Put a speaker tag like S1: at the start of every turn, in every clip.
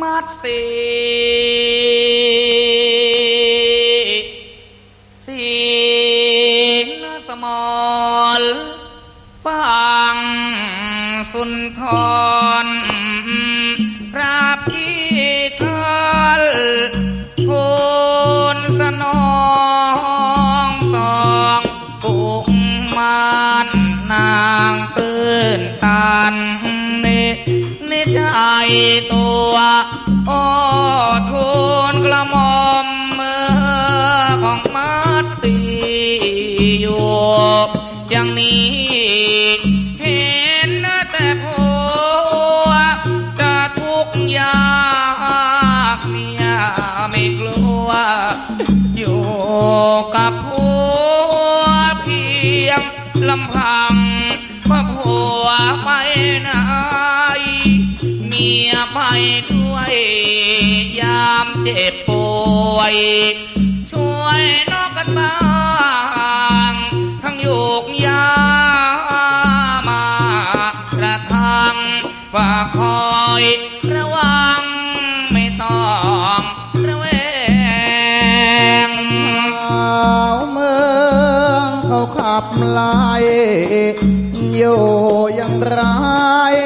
S1: มัดสีสีนสมอลฟังสุนทรพระพิทัลทูลสนองสองกุมมารนางตื่นตัน นิในใจตัวโอ้ทูลกระหม่อมมือของมัดสีอยู่อย่างนี้เห็นแต่ผัวจะทุกข์ยากเมียไม่กลัว อยู่กับผัวเพียงลำพังเพราผัวไปไหน ยไปด้วย ยามเจ็บป่วย ช่วยนอกกันบ้าง ทั้งโยกยามากระทังฝากคอยระวังไม่ต้องระแวง
S2: ชาวเมืองเขาขับไล่อยู่ย่างไรร้าย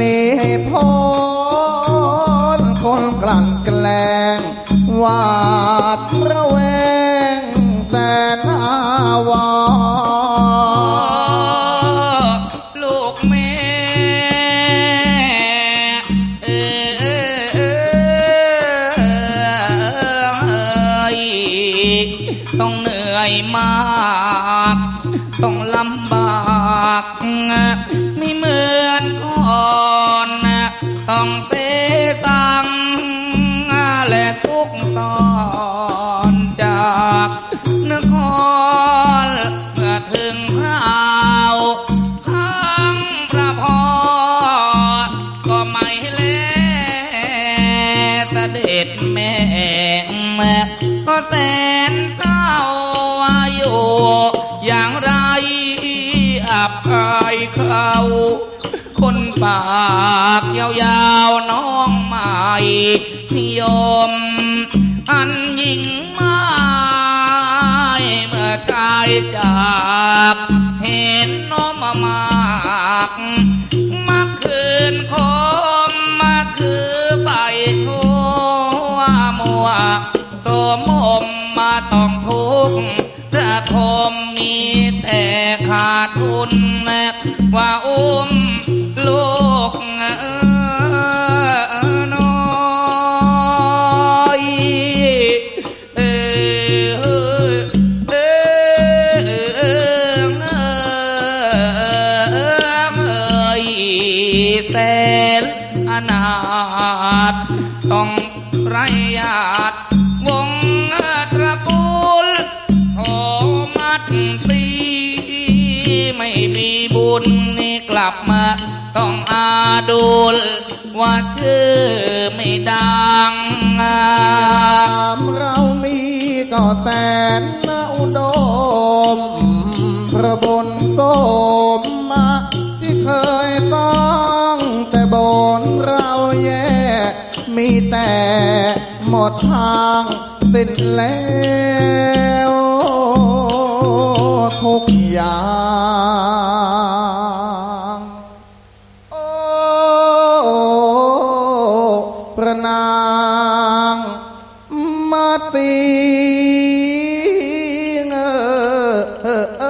S2: นี่ให้พ้นคนกลั่นแกล้งวาดระแวงแสนอาวร
S1: ลูกแม่เอ่ยต้องเหนื่อยมาก ต้องลำบาก องเสตังและทุกข์ซ้อนจากนครเมื่อถึงคราวทั้งพระพอก็ไม่แลเสด็จแม่ก็แสนเศร้าอยู่อย่างไรอับอายเขาากยาวๆน้องใหม่นิยม อันยิ่งไม่เมื่อชายจาก เห็นน้องมามากมาคืนคมมาคือไปชั่วมัวสมมมาต้องทุกข์ระทมมีแต่ขาดทุนว่าอุ้ม อนาถต้องไรญาติวงตระกูลโอมัดสีไม่มีบุญนี่กลับมา ต้องอาดูล ว่าชื่อไม่ดังา
S2: มเรามีก็แสนอุดม พระบนสมมาที่เคยต้องแต่โบ มีแต่หมดทางสิ้นแล้วทุกอย่างโอ้ประนางมาตีเออ